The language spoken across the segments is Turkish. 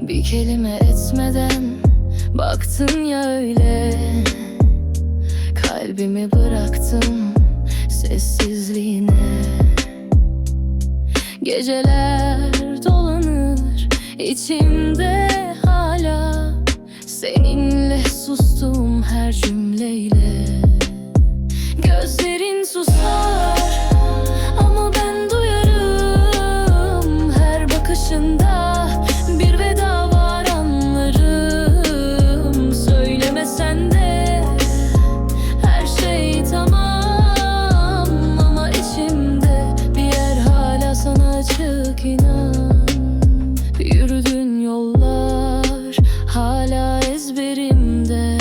Bir kelime etmeden baktın ya öyle. Kalbimi bıraktım sessizliğine. Geceler dolanır içimde hala. Seninle sustum her cümleyle. Gözlerin susar ezberimde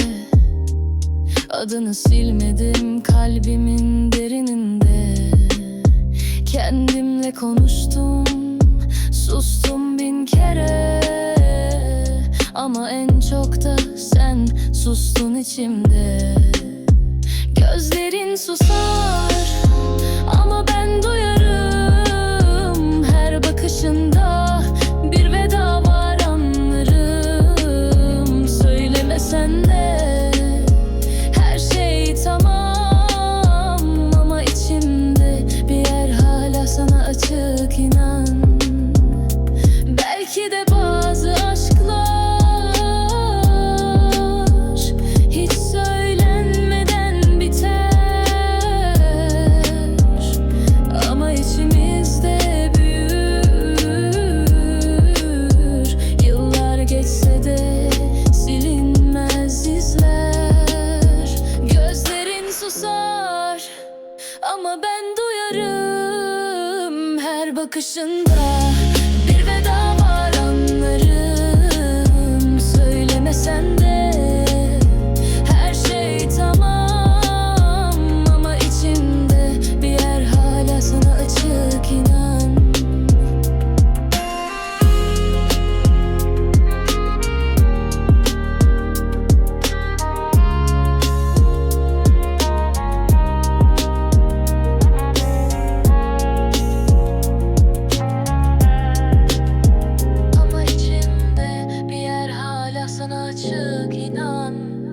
Adını silmedim kalbimin derininde. Kendimle konuştum Sustum bin kere. Ama en çok da sen sustun içimde. Gözlerin susar bakışında looking on.